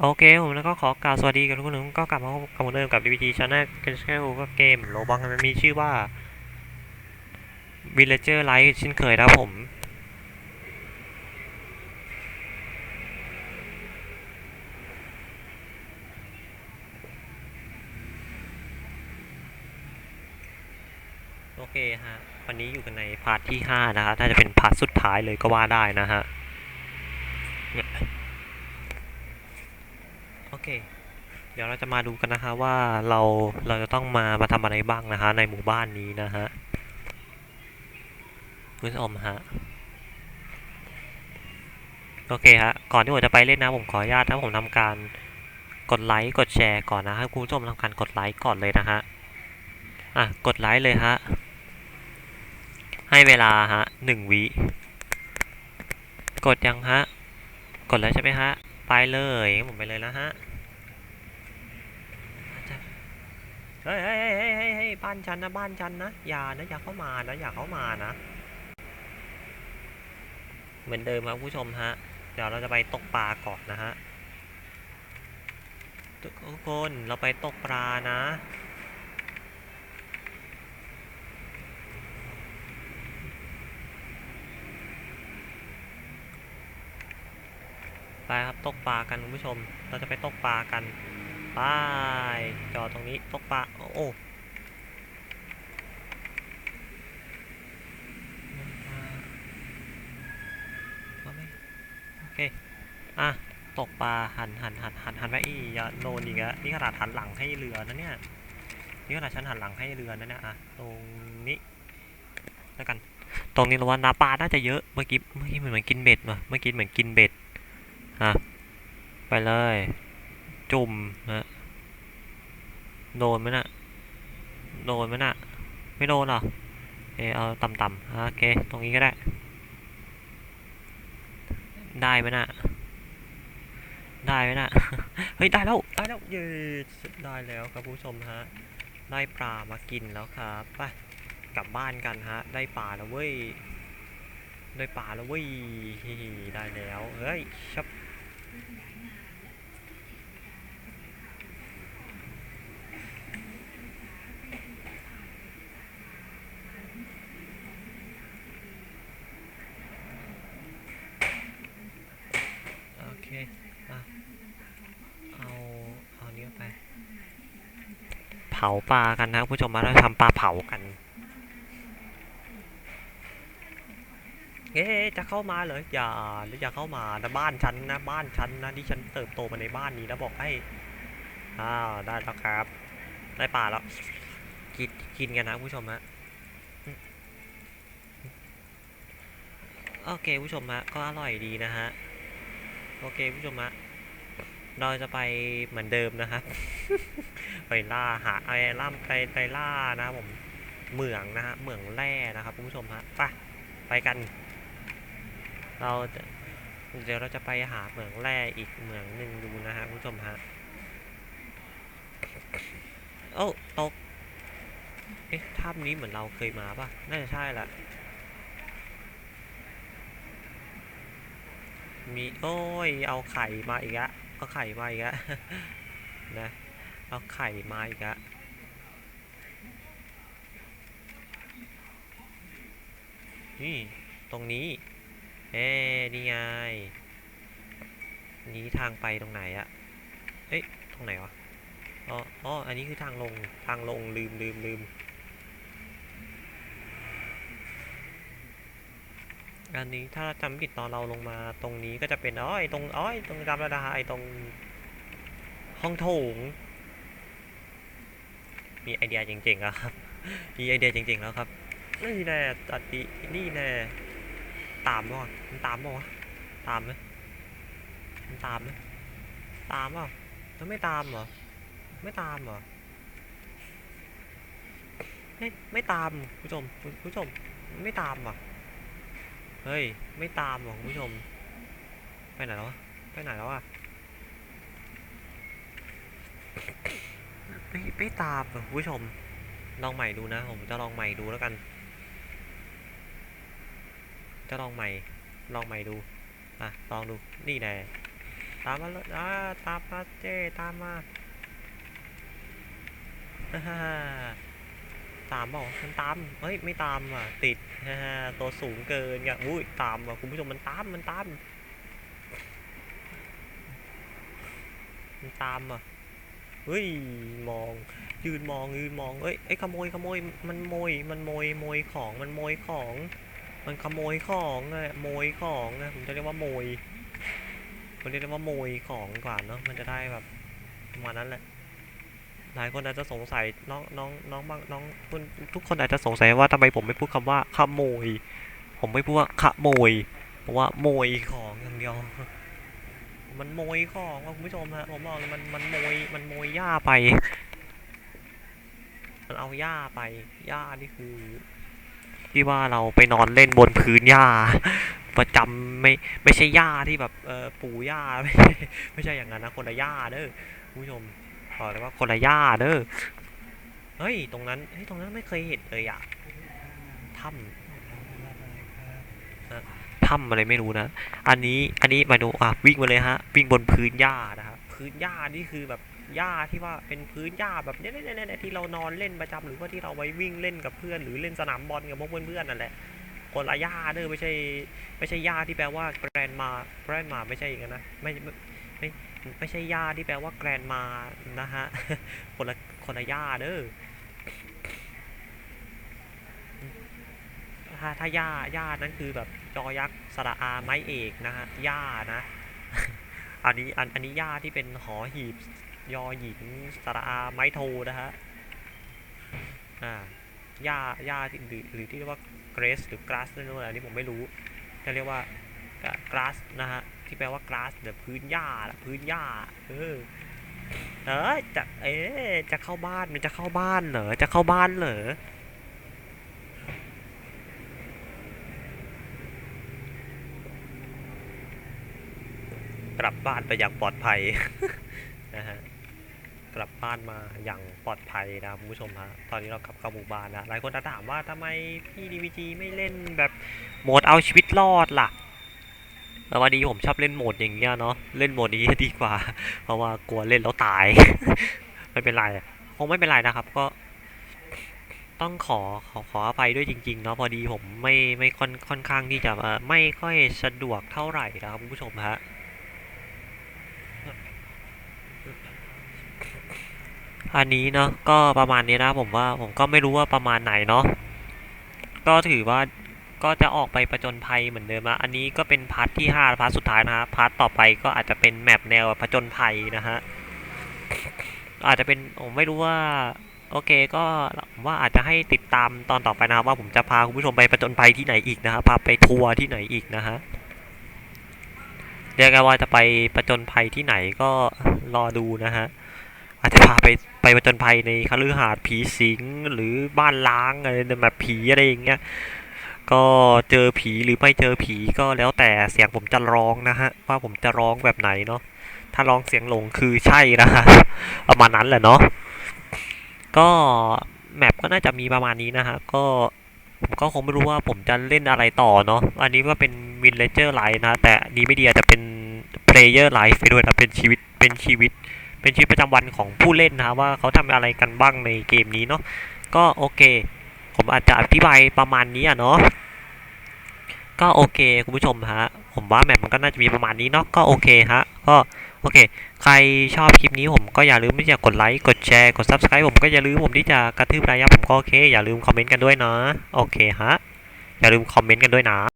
โอเคผมแล้วก็ขอกล่าวสวัสดีกับทุกคนก็กลับมาพบกับเหมือนเดิมกับ DVT Channel กันเช่นก็เกมโลบังมันมีชื่อว่า Villager Life เช่นเคยนะครับผม โอเคฮะ วันนี้อยู่กันในพาร์ทที่ 5 นะฮะน่าจะเป็นพาร์ทสุดท้ายเลยก็ว่าได้นะฮะ เค เดี๋ยวเราจะมาดูกันนะฮะว่าเราเราจะต้องมามาทำอะไรบ้างนะฮะในหมู่บ้านนี้นะฮะคุณผู้ชมฮะโอเคฮะก่อนที่ผมจะไปเล่นนะผมขออนุญาตนะผมทำการกดไลค์กดแชร์ก่อนนะฮะคุณผู้ชมทำการกดไลค์ก่อนเลยนะฮะอะกดไลค์เลยฮะให้เวลาฮะหนึ่งวิกดยังฮะ กดแล้วใช่ไหมฮะ ไปเลยผมไปเลยนะฮะ เฮ้ยเฮ้ยเฮ้ยเฮ้ยเฮ้บ้านฉันนะบ้านฉันนะอย่านะอย่าเข้ามานะอย่าเข้ามานะ เหมือนเดิมครับผู้ชมฮะ เดี๋ยวเราจะไปตกปลาก่อนนะฮะทุกคนเราไปตกปลานะไปครับตกปลากันคุณผู้ชม เราจะไปตกปลากัน ไปจอตรงนี้ตกปลาโอ้โอ้มาไม่โอเค อะ ตกปลาหันหันหันหันหันไปอีอย่าโนนอีกอะนี่ขนาดหันหลังให้เรือนะเนี่ยนี่ขนาดฉันหันหลังให้เรือนะเนี่ยอะตรงนี้แล้วกัน ตรงนี้เราว่านาปลาน่าจะเยอะเมื่อกี้เมื่อกี้เหมือนกินเบ็ดมาเมื่อกี้เหมือนกินเบ็ดอะไปเลย จุ่มนะโดนไหมน่ะโดนไหมน่ะ ไม่โดนหรอเออเอาต่ำๆโอเค ตรงนี้ก็ได้ ได้ไหมน่ะ ได้ไหมน่ะ เฮ้ย ได้แล้ว ได้แล้ว เย้ได้แล้วครับผู้ชมฮะ ได้ปลามากินแล้วครับไปกลับบ้านกันฮะ ได้ปลาแล้วเว้ย ได้ปลาแล้วเว้ย ได้แล้ว เฮ้ยชับ โอเค อะ เอา เอาเนี้ยไป เผาปลากันนะผู้ชมมาเราทำปลาเผากันเอ๊จะเข้ามาเหรออย่าหรืออย่าเข้ามานะบ้านฉันนะบ้านฉันนะที่ฉันเติบโตมาในบ้านนี้นะบอกให้อ้าวได้แล้วครับ ได้ปลาแล้วกินกินกันนะผู้ชมฮะโอเคผู้ชมฮะก็อร่อยดีนะฮะโอเคผู้ชมฮะ เราจะไปเหมือนเดิมนะครับไปล่าหาไอ้ล่าไปไปล่านะครับผมเหมืองนะฮะเหมืองแร่นะครับคุณผู้ชมฮะไปไปกัน เราจะเดี๋ยวเราจะไปหาเหมืองแร่อีกเหมืองหนึ่งดูนะฮะคุณผู้ชมฮะโอ้ตกเอ๊ะถ้ำนี้เหมือนเราเคยมาป่ะน่าจะใช่แหละมีโอ้ยเอาไข่มาอีกอะ เอาไข่มาอีกอะนะ เอาไข่มาอีกอะนี่ ตรงนี้ เอ๊นี่ไง นี้ทางไปตรงไหนอะเอ๊ะ ตรงไหนวะ อ๋ออ๋ออันนี้คือทางลง ทางลงลืมลืมลืม อันนี้ถ้าจำผิดตอนเราลงมาตรงนี้ก็จะเป็นอ้อยตรงอ้อยตรงจำระดาไอตรง ห้องโถง มีไอเดียเจ๋งๆแล้วครับ มีไอเดียเจ๋งๆแล้วครับ นี่แน่ตัดดีนี่แน่ตามบ่มันตามบ่วะตามไหมมันตามไหมตามเปล่าแล้วไม่ตามเหรอ ไม่ตามเหรอไม่ไม่ตามผู้ชมคุณผู้ชมไม่ตามว่ะ เฮ้ย ไม่ตามหรอคุณผู้ชม ไปไหนแล้ววะไปไหนแล้วอะไม่ไม่ตามอะคุณผู้ชม ลองใหม่ดูนะ ผมจะลองใหม่ดูแล้วกัน จะลองใหม่ ลองใหม่ดู อะ ลองดู นี่แน่ตามมาเลยอ่าตามมาเจ้ตามมาฮ่า ตามบอกมันตามเฮ้ยไม่ตามอะติดฮ่าฮ่าตัวสูงเกินอะอุ้ยตามอะคุณผู้ชมมันตามมันตามมันตามอะเฮ้ยมองยืนมองยืนมองเอ้ยไอ้ยขโมยขโมยมันโมยมันโมยโมยของมันโมยของ มันขโมยของอะโมยของนะผมจะเรียกว่าโมยผมเรียกว่าโมยของกว่าเนาะมันจะได้แบบประมาณนั้นแหละ หลายคนอาจจะสงสัยน้องน้องน้องบางน้องทุกทุกคนอาจจะสงสัยว่าทำไมผมไม่พูดคำว่าขโมย ผมไม่พูดว่าขโมย เพราะว่าโมยของอย่างเดียว มันโมยของคุณผู้ชมฮะผมบอกเลยมันมันโมยมันโมยหญ้าไป มันเอาหญ้าไปหญ้านี่คือ ที่ว่าเราไปนอนเล่นบนพื้นหญ้าประจำไม่ไม่ใช่หญ้าที่แบบเออปู่หญ้าไม่ใช่ไม่ใช่อย่างนั้นนะคนละหญ้าเด้อคุณผู้ชม บอกเลยว่าคนละหญ้าเด้อเฮ้ยตรงนั้นเฮ้ยตรงนั้นไม่เคยเห็นเลยอะถ้ำถ้ำอะไรไม่รู้นะ อันนี้อันนี้มาดูอะวิ่งมาเลยฮะ วิ่งบนพื้นหญ้านะครับพื้นหญ้านี่คือแบบหญ้าที่ว่าเป็นพื้นหญ้าแบบเนี้ยเนี้ยเนี้ยเนี้ยที่เรานอนเล่นประจำหรือว่าที่เราไว้วิ่งเล่นกับเพื่อนหรือเล่นสนามบอลกับพวกเพื่อนๆนั่นแหละคนละหญ้าเด้อไม่ใช่ ไม่ใช่หญ้าที่แปลว่าแกรนมาแกรนมาไม่ใช่อย่างนั้นนะไม่ไม่ ไม่ใช่หญ้าที่แปลว่าแกรนมานะฮะคนละคนละหญ้าเด้อถ้าถ้าหญ้าหญ้านั้นคือแบบจอยักษ์สระอาไม้เอกนะฮะหญ้านะ อันนี้อันอันนี้หญ้าที่เป็นหอหีบยอหญิงสระอาไม้โทนะฮะอ่าหญ้าหญ้าที่หรือหรือที่เรียกว่าเกรสหรือกราสนั่นนู่นอันนี้ผมไม่รู้จะเรียกว่ากราสนะฮะ ที่แปลว่ากราสเดี๋ยวพื้นหญ้าล่ะพื้นหญ้า เออ เออจะเอ๊จะเข้าบ้านมันจะเข้าบ้านเหรอ จะเข้าบ้านเหรอกลับบ้านไปอย่างปลอดภัยนะฮะกลับบ้านมาอย่างปลอดภัยนะคุณผู้ชมฮะตอนนี้เรากลับเข้าหมู่บ้านแล้วหลายคนจะถามว่าทำไมพี่ดีวีจีไม่เล่นแบบโหมดเอาชีวิตรอดล่ะ แล้ววันนี้ผมชอบเล่นโหมดอย่างเงี้ยเนาะเล่นโหมดนี้ดีกว่า เพราะว่ากลัวเล่นแล้วตาย ไม่เป็นไรคงไม่เป็นไรนะครับ ก็ ต้องขอขอขออภัยด้วยจริง ๆ เนาะพอดีผมไม่ไม่ค่อนค่อนข้างที่จะไม่ค่อยสะดวกเท่าไหร่นะครับคุณผู้ชมฮะอันนี้เนาะก็ประมาณนี้นะผมว่าผมก็ไม่รู้ว่าประมาณไหนเนาะก็ถือว่า ก็จะออกไปประจนภัยเหมือนเดิมนะอันนี้ก็เป็นพาร์ทที่ห้าพาร์ทสุดท้ายนะฮะพาร์ทต่อไปก็อาจจะเป็นแมปแนวผจญภัยนะฮะอาจจะเป็นผมไม่รู้ว่าโอเคก็ผมว่าอาจจะให้ติดตามตอนต่อไปนะครับว่าผมจะพาคุณผู้ชมไปประจนภัยที่ไหนอีกนะฮะพาไปทัวร์ที่ไหนอีกนะฮะเรียกว่าจะไปประจนภัยที่ไหนก็รอดูนะฮะอาจจะพาไปไปประจนภัยในคฤหาสน์ผีสิงหรือบ้านล้างอะไรแบบผีอะไรอย่างเงี้ย ก็เจอผีหรือไม่เจอผีก็แล้วแต่เสียงผมจะร้องนะฮะ ว่าผมจะร้องแบบไหนเนาะถ้าร้องเสียงหลงคือใช่นะฮะประมาณนั้นแหละเนาะก็แมปก็น่าจะมีประมาณนี้นะฮะก็ผมก็คงไม่รู้ว่าผมจะเล่นอะไรต่อเนาะอันนี้ก็เป็นวินเลเจอร์ไลฟ์นะแต่ดีไม่ดีอาจจะเป็นเพลเยอร์ไลฟ์ไปด้วยนะเป็นชีวิตเป็นชีวิต เป็นชีวิตประจำวันของผู้เล่นนะว่าเขาทำอะไรกันบ้างในเกมนี้เนาะก็โอเค ผมอาจจะอธิบายประมาณนี้อะเนาะก็โอเคคุณผู้ชมฮะ ผมว่าแมปมันก็น่าจะมีประมาณนี้เนาะก็โอเคฮะก็โอเค ใครชอบคลิปนี้ผมก็อย่าลืมที่จะกดไลค์กดแชร์กด subscribe ผมก็อย่าลืมผมที่จะกระทืบระยะผมก็โอเค อย่าลืมคอมเมนต์กันด้วยนะโอเคฮะอย่าลืมคอมเมนต์กันด้วยนะ